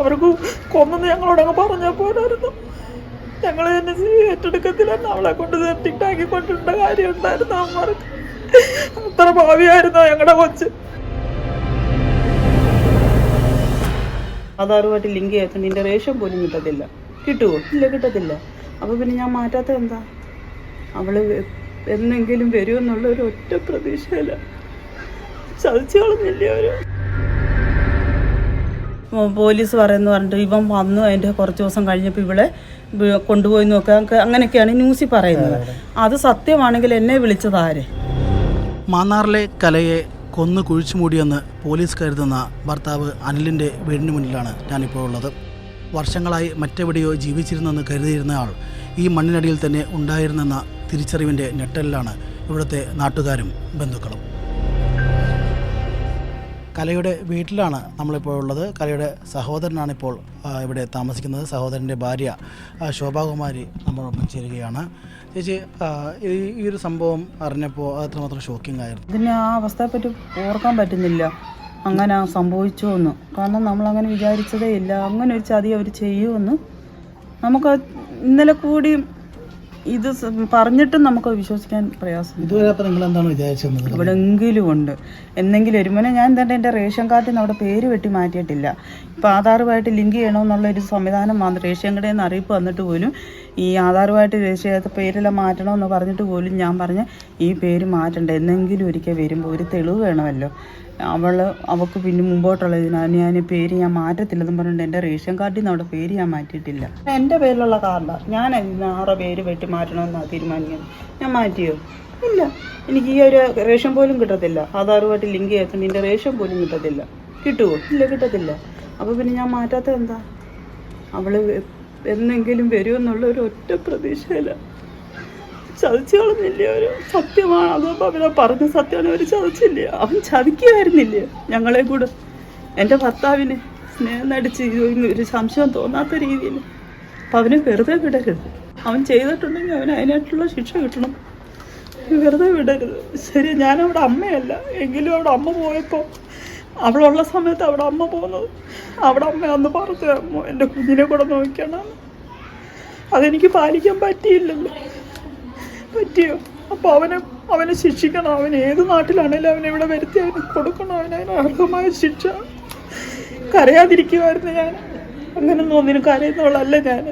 അവർക്ക് കൊന്നെന്ന് ഞങ്ങളോടങ്ങ് പറഞ്ഞാൽ പോരായിരുന്നു. ഞങ്ങൾ തന്നെ ഏറ്റെടുക്കത്തില്ലെന്ന് അവളെ കൊണ്ട് സെപ്റ്റിക് കൊണ്ടിട്ട കാര്യം ഉണ്ടായിരുന്നു അമ്മമാർക്ക് അത്ര ഭാവിയായിരുന്നു ഞങ്ങളുടെ കൊച്ച്? ആധാറുമായിട്ട് ലിങ്ക് ചെയ്യാത്ത നിന്റെ റേഷൻ പോലും കിട്ടത്തില്ല. കിട്ടുമോ ഇല്ല കിട്ടത്തില്ല. അപ്പോൾ പിന്നെ ഞാൻ മാറ്റാത്ത എന്താ? അവൾ എന്നെങ്കിലും വരുമെന്നുള്ള ഒരു ഒറ്റ പ്രതീക്ഷയില്ല ചതിച്ചു കളഞ്ഞില്ലേ അവർ? പോലീസ് പറയുന്നു പറഞ്ഞിട്ട് ഇവൻ വന്നു അതിന്റെ കുറച്ച് ദിവസം കഴിഞ്ഞപ്പോൾ ഇവിടെ കൊണ്ടുപോയി നോക്കുക അങ്ങനെയൊക്കെയാണ് ന്യൂസിൽ പറയുന്നത്. അത് സത്യമാണെങ്കിൽ എന്നെ വിളിച്ചത് ആര്? മാന്നാറിലെ കലയെ കൊന്നു കുഴിച്ചു മൂടിയെന്ന് പോലീസ് കരുതുന്ന ഭർത്താവ് അനിലിന്റെ വീടിന് മുന്നിലാണ് ഞാനിപ്പോൾ ഉള്ളത്. വർഷങ്ങളായി മറ്റെവിടെയോ ജീവിച്ചിരുന്നെന്ന് കരുതിയിരുന്ന ആൾ ഈ മണ്ണിനടിയിൽ തന്നെ ഉണ്ടായിരുന്നെന്ന തിരിച്ചറിവിന്റെ ഞെട്ടലിലാണ് ഇവിടുത്തെ നാട്ടുകാരും ബന്ധുക്കളും. കലയുടെ വീട്ടിലാണ് നമ്മളിപ്പോൾ ഉള്ളത്. കലയുടെ സഹോദരനാണ് ഇപ്പോൾ ഇവിടെ താമസിക്കുന്നത്. സഹോദരന്റെ ഭാര്യ ശോഭാകുമാരി നമ്മളൊപ്പം ചേരുകയാണ്. ചേച്ചി ഈ ഒരു സംഭവം അറിഞ്ഞപ്പോൾ അത് എത്രമാത്രം ഷോക്കിംഗ് ആയിരുന്നു. ഇതിനെ ആ അവസ്ഥയെപ്പറ്റി ഓർക്കാൻ പറ്റുന്നില്ല. അങ്ങനെ സംഭവിച്ചു എന്ന്. കാരണം നമ്മളങ്ങനെ വിചാരിച്ചതേ ഇല്ല. അങ്ങനെ ഒരു ചതി അവർ ചെയ്യുമെന്ന്. നമുക്ക് ഇന്നലെ കൂടി ഇത് പറഞ്ഞിട്ടും നമുക്ക് വിശ്വസിക്കാൻ പ്രയാസം ഇതുവരെ അപ്പോൾ നിങ്ങൾ എന്താണ് വിചാരിച്ചത് എവിടെയെങ്കിലും ഉണ്ട്. എന്തെങ്കിലും ഒരുമനെ ഞാൻ തന്നെ എന്റെ റേഷൻ കാർഡിൽ നിന്ന് അവിടെ പേര് വെട്ടി മാറ്റിയിട്ടില്ല. ഇപ്പോൾ ആധാറുമായിട്ട് ലിങ്ക് ചെയ്യണമെന്നുള്ള ഒരു സംവിധാനം വന്നു റേഷൻ കടയിൽ നിന്ന് അറിയിപ്പ് വന്നിട്ട് പോലും ഈ ആധാറുമായിട്ട് രജിസ്റ്റർ ചെയ്യാത്ത പേരെല്ലാം മാറ്റണമെന്ന് പറഞ്ഞിട്ട് പോലും ഞാൻ പറഞ്ഞ ഈ പേര് മാറ്റണ്ട. എന്നെങ്കിലും ഒരിക്കൽ വരുമ്പോൾ ഒരു തെളിവ് വേണമല്ലോ. അവൾ അവൾക്ക് പിന്നെ മുമ്പോട്ടുള്ള ഇതിനാണ് ഞാൻ പേര് ഞാൻ മാറ്റത്തില്ലെന്നും പറഞ്ഞിട്ട് എന്റെ റേഷൻ കാർഡിൽ നിന്ന് അവിടെ പേര് ഞാൻ മാറ്റിയിട്ടില്ല. എന്റെ പേരിലുള്ള കാർഡാണ് ഞാൻ ആറ് പേര് വെട്ടി മാറ്റണമെന്നാണ് തീരുമാനിക്കുന്നത്? ഞാൻ മാറ്റിയോ? ഇല്ല. എനിക്ക് ഈ ഒരു റേഷൻ പോലും കിട്ടത്തില്ല. ആധാറുമായിട്ട് ലിങ്ക് ചെയ്യാത്ത എന്റെ റേഷൻ പോലും കിട്ടത്തില്ല. കിട്ടുമോ ഇല്ല കിട്ടത്തില്ല. അപ്പോൾ പിന്നെ ഞാൻ മാറ്റാത്തത് എന്താ? അവൾ എന്നെങ്കിലും വരുമെന്നുള്ള ഒരു ഒറ്റ പ്രതീക്ഷയില്ല ചതിച്ചു കളഞ്ഞില്ലേ സത്യമാണ്. അതുകൊണ്ട് അവനെ പറഞ്ഞ സത്യമാണ്. അവർ ചതിച്ചില്ലേ? അവൻ ചതിക്കുമായിരുന്നില്ലേ? ഞങ്ങളെ കൂടെ. എന്റെ ഭർത്താവിന് സ്നേഹം നടിച്ച് ഒരു സംശയം തോന്നാത്ത രീതിയിൽ. അപ്പം അവനെ വെറുതെ വിടരുത്. അവൻ ചെയ്തിട്ടുണ്ടെങ്കിൽ അവന് അതിനായിട്ടുള്ള ശിക്ഷ കിട്ടണം. വെറുതെ വിടരുത്. ശരി ഞാനവിടെ അമ്മയല്ല. എങ്കിലും അവിടെ അമ്മ പോയപ്പോൾ അവിടെ ഉള്ള സമയത്ത് അവിടെ അമ്മ പോകുന്നത് അവിടെ അമ്മ അന്ന് പറഞ്ഞു എന്റെ കുഞ്ഞിനെ കൂടെ നോക്കണം അതെനിക്ക് പാലിക്കാൻ പറ്റിയില്ലല്ലോ. പറ്റിയോ? അപ്പോൾ അവനെ അവനെ ശിക്ഷിക്കണം. അവൻ ഏത് നാട്ടിലാണേലും അവനെ ഇവിടെ വരുത്തി അവന് കൊടുക്കണം. അവന് അതിന് അർഹമായ ശിക്ഷ. കരയാതിരിക്കുമായിരുന്നു ഞാൻ. അങ്ങനെ ഒന്നിനും കരയുന്നവളല്ല ഞാൻ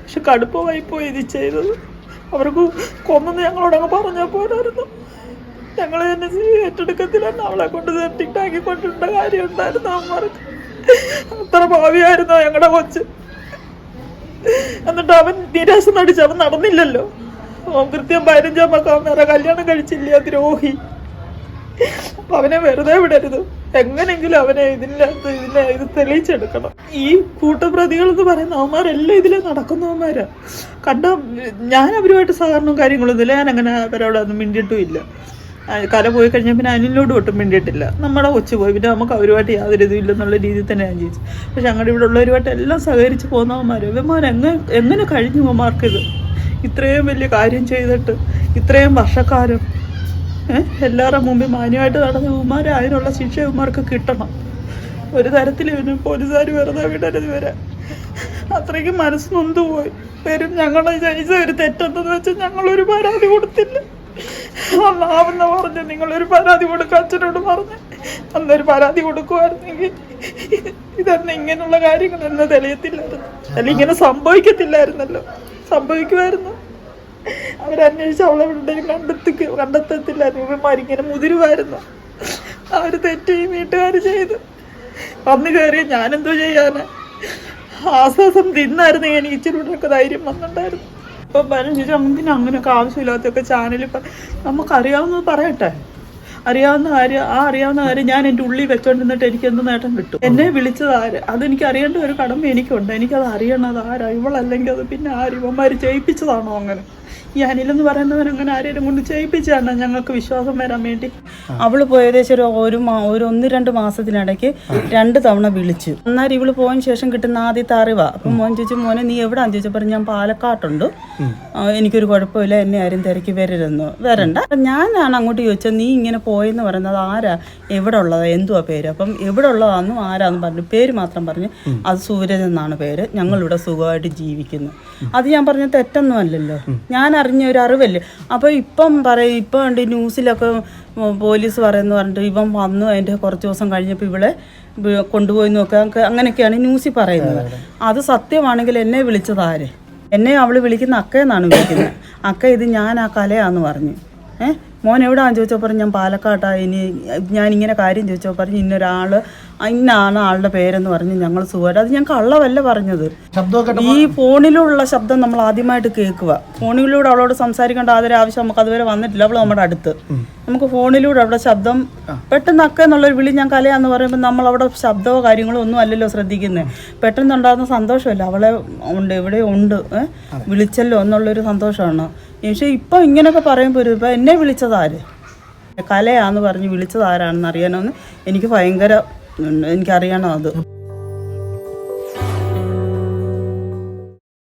പക്ഷെ കടുപ്പമായി പോയി ഇത് ചെയ്തത്. അവർക്ക് കൊന്നെന്ന് ഞങ്ങളോടങ്ങ് പറഞ്ഞാൽ പോരായിരുന്നു. ഞങ്ങൾ തന്നെ ഏറ്റെടുക്കത്തില്ലെന്ന് അവളെ കൊണ്ട് സെപ്റ്റിക് കൊണ്ടിട്ട കാര്യം ഉണ്ടായിരുന്നു അവന്മാർക്ക് അത്ര ഭാവിയായിരുന്നു ഞങ്ങളുടെ കൊച്ച്. എന്നിട്ട് അവൻ നിരാശ നടിച്ച് അവൻ നടന്നില്ലല്ലോ. അവൻ കൃത്യം പതിനഞ്ചാം അവൻ വേറെ കല്യാണം കഴിച്ചില്ല ദ്രോഹി? അപ്പൊ അവനെ വെറുതെ വിടരുത്. എങ്ങനെങ്കിലും അവനെ ഇതിനകത്ത് ഇതിനെ ഇത് തെളിയിച്ചെടുക്കണം. ഈ കൂട്ടപ്രതികൾ എന്ന് പറയുന്ന അവന്മാരെല്ലാം ഇതിലെ നടക്കുന്നവന്മാരാ. കണ്ട? ഞാൻ അവരുമായിട്ട് സാധാരണ കാര്യങ്ങളൊന്നും ഇല്ല. ഞാൻ അങ്ങനെ അവരോട് ഒന്നും മിണ്ടിയിട്ടും ഇല്ല കല പോയി കഴിഞ്ഞാൽ പിന്നെ അനിലിനോട് ഒട്ടും മിണ്ടിയിട്ടില്ല. നമ്മുടെ കൊച്ചു പോയി. പിന്നെ നമുക്ക് അവരുമായിട്ട് യാതൊരു ഇതും ഇല്ലെന്നുള്ള രീതിയിൽ തന്നെ ഞാൻ ജീവിച്ചു. പക്ഷെ ഞങ്ങളുടെ ഇവിടെ ഉള്ളവരുമായിട്ട് എല്ലാം സഹകരിച്ച് പോകുന്നവന്മാർ ഇവന്മാർ എങ്ങനെ എങ്ങനെ കഴിഞ്ഞു അവന്മാർക്കിത് ഇത്രയും വലിയ കാര്യം ചെയ്തിട്ട് ഇത്രയും വർഷക്കാലം ഏഹ് എല്ലാവരുടെ മുമ്പിൽ മാന്യമായിട്ട് നടന്ന ഇവന്മാരെ അതിനുള്ള ശിക്ഷ ഇവന്മാർക്ക് കിട്ടണം. ഒരു തരത്തിൽ ഇവന് പോലീസുകാർ വെറുതെ വിടരുത് വരെ അത്രയ്ക്ക് മനസ്സ് നൊന്തുപോയി. വരും ഞങ്ങളെ ചെയ്ത ഒരു തെറ്റെന്തെന്ന് വെച്ചാൽ ഒരു പരാതി കൊടുത്തില്ല. അന്നാവുന്ന പറഞ്ഞ് നിങ്ങളൊരു പരാതി കൊടുക്കുക അച്ഛനോട് പറഞ്ഞ് അന്നൊരു പരാതി കൊടുക്കുമായിരുന്നെങ്കിൽ ഇതന്നെ ഇങ്ങനെയുള്ള കാര്യങ്ങൾ എന്നെ തെളിയത്തില്ലായിരുന്നു. അല്ലെങ്കിൽ ഇങ്ങനെ സംഭവിക്കത്തില്ലായിരുന്നല്ലോ. സംഭവിക്കുമായിരുന്നു. അവരന്വേഷിച്ച് അവളെ എവിടെയും കണ്ടെത്തി കണ്ടെത്തത്തില്ല. ഇവന്മാരിങ്ങനെ മുതിരുമായിരുന്നു. അവർ തെറ്റ് വീട്ടുകാർ ചെയ്തു. വന്നു കയറി ഞാനെന്തോ ചെയ്യാന്. ആശ്വാസം തിന്നായിരുന്നു എനിക്ക് ഇച്ചിരി കൂടെയൊക്കെ ധൈര്യം വന്നിട്ടുണ്ടായിരുന്നു. ഇപ്പൊ പതിനഞ്ച് അമ്മക്കിന് അങ്ങനെയൊക്കെ ആവശ്യമില്ലാത്തൊക്കെ ചാനലിൽ നമുക്കറിയാവുന്നത് പറയട്ടെ? അറിയാവുന്ന കാര്യം ആ അറിയാവുന്ന കാര്യം ഞാൻ എന്റെ ഉള്ളിൽ വെച്ചോണ്ടിരുന്നിട്ട് എനിക്ക് എന്ത് നേട്ടം കിട്ടും? എന്നെ വിളിച്ചത് ആര്? അതെനിക്ക് അറിയേണ്ട ഒരു കടമ എനിക്കുണ്ട്. എനിക്കത് അറിയണത് ആരാ? ഇവളല്ലെങ്കിൽ അത് പിന്നെ ആര്? ഇവന്മാർ ചെയ്യിപ്പിച്ചതാണോ അങ്ങനെ? ഈ അനിലെന്ന് പറയുന്നവൻ അങ്ങനെ ആരെയും കൊണ്ട് ചെയ്യിപ്പിച്ചാണ് ഞങ്ങൾക്ക് വിശ്വാസം വരാൻ വേണ്ടി. അവൾ പോയതേശം ഏകദേശം ഒരു ഒരു ഒന്ന് രണ്ട് മാസത്തിനിടയ്ക്ക് രണ്ട് തവണ വിളിച്ചു. എന്നാൽ ഇവൾ പോയതിന് ശേഷം കിട്ടുന്ന ആദ്യത്തെ അറിവാ. അപ്പം മോൻ ചോദിച്ചു മോനെ നീ എവിടാന്ന് ചോദിച്ചപ്പോൾ ഞാൻ പാലക്കാട്ടുണ്ട്. എനിക്കൊരു കുഴപ്പമില്ല എന്നെ ആരും തിരക്കി വരരുതെന്ന് വരണ്ട. ഞാനാണ് അങ്ങോട്ട് ചോദിച്ചത് നീ ഇങ്ങനെ പോയെന്ന് പറയുന്നത് ആരാ? എവിടെ ഉള്ളതാ? എന്തുവാ പേര്? അപ്പം എവിടെ ഉള്ളതാണെന്നും ആരാന്ന് പറഞ്ഞു പേര് മാത്രം പറഞ്ഞു അത് സൂരജ് എന്നാണ് പേര്. ഞങ്ങളിവിടെ സുഖമായിട്ട് ജീവിക്കുന്നു. അത് ഞാൻ പറഞ്ഞ തെറ്റൊന്നും അല്ലല്ലോ. ഞാൻ അറിഞ്ഞ ഒരു അറിവല്ലേ? അപ്പോൾ ഇപ്പം പറയും ഇപ്പം ഉണ്ട് ന്യൂസിലൊക്കെ പോലീസ് പറയുന്നു പറഞ്ഞിട്ട് ഇവൻ വന്നു അതിന്റെ കുറച്ച് ദിവസം കഴിഞ്ഞപ്പോൾ ഇവളെ കൊണ്ടുപോയി നോക്കുക. അങ്ങ- അങ്ങനെയൊക്കെയാണ് ന്യൂസിൽ പറയുന്നത്. അത് സത്യമാണെങ്കിൽ എന്നെ വിളിച്ചതാര് എന്നെ അവൾ വിളിക്കുന്ന അക്കയെന്നാണ് വിളിക്കുന്നത്. അക്ക ഇത് ഞാൻ ആ കലയാന്ന് പറഞ്ഞു. ഏഹ് മോൻ എവിടെയാണെന്ന് ചോദിച്ചപ്പോൾ പറഞ്ഞു ഞാൻ പാലക്കാട്ടാണ് ഇനി ഞാൻ ഇങ്ങനെ കാര്യം ചോദിച്ചപ്പോൾ പറഞ്ഞു ഇന്നൊരാൾ ഇന്നാണ് ആളുടെ പേരെന്ന് പറഞ്ഞ് ഞങ്ങൾ സുഖമായിട്ട് അത് ഞാൻ കള്ളവല്ല പറഞ്ഞത്. ഈ ഫോണിലുള്ള ശബ്ദം നമ്മൾ ആദ്യമായിട്ട് കേൾക്കുക. ഫോണിലൂടെ അവളോട് സംസാരിക്കേണ്ട യാതൊരു ആവശ്യം നമുക്ക് അതുവരെ വന്നിട്ടില്ല. അവൾ നമ്മുടെ അടുത്ത്. നമുക്ക് ഫോണിലൂടെ അവിടെ ശബ്ദം പെട്ടെന്ന് അക്ക എന്നുള്ളൊരു വിളി ഞാൻ കലയാന്ന് പറയുമ്പോൾ നമ്മൾ അവിടെ ശബ്ദമോ കാര്യങ്ങളോ ഒന്നും അല്ലല്ലോ ശ്രദ്ധിക്കുന്നത് പെട്ടെന്നുണ്ടാകുന്ന സന്തോഷമല്ല? അവളെ ഉണ്ട് ഇവിടെ ഉണ്ട്? വിളിച്ചല്ലോ എന്നുള്ളൊരു സന്തോഷമാണ്. പക്ഷേ ഇപ്പം ഇങ്ങനെയൊക്കെ പറയുമ്പോൾ ഒരു ഇപ്പം എന്നെ വിളിച്ചതാര് കലയാന്ന് പറഞ്ഞ് വിളിച്ചതാരാണെന്ന് അറിയാനൊന്ന് എനിക്ക് ഭയങ്കര എനിക്കറിയണം അത്.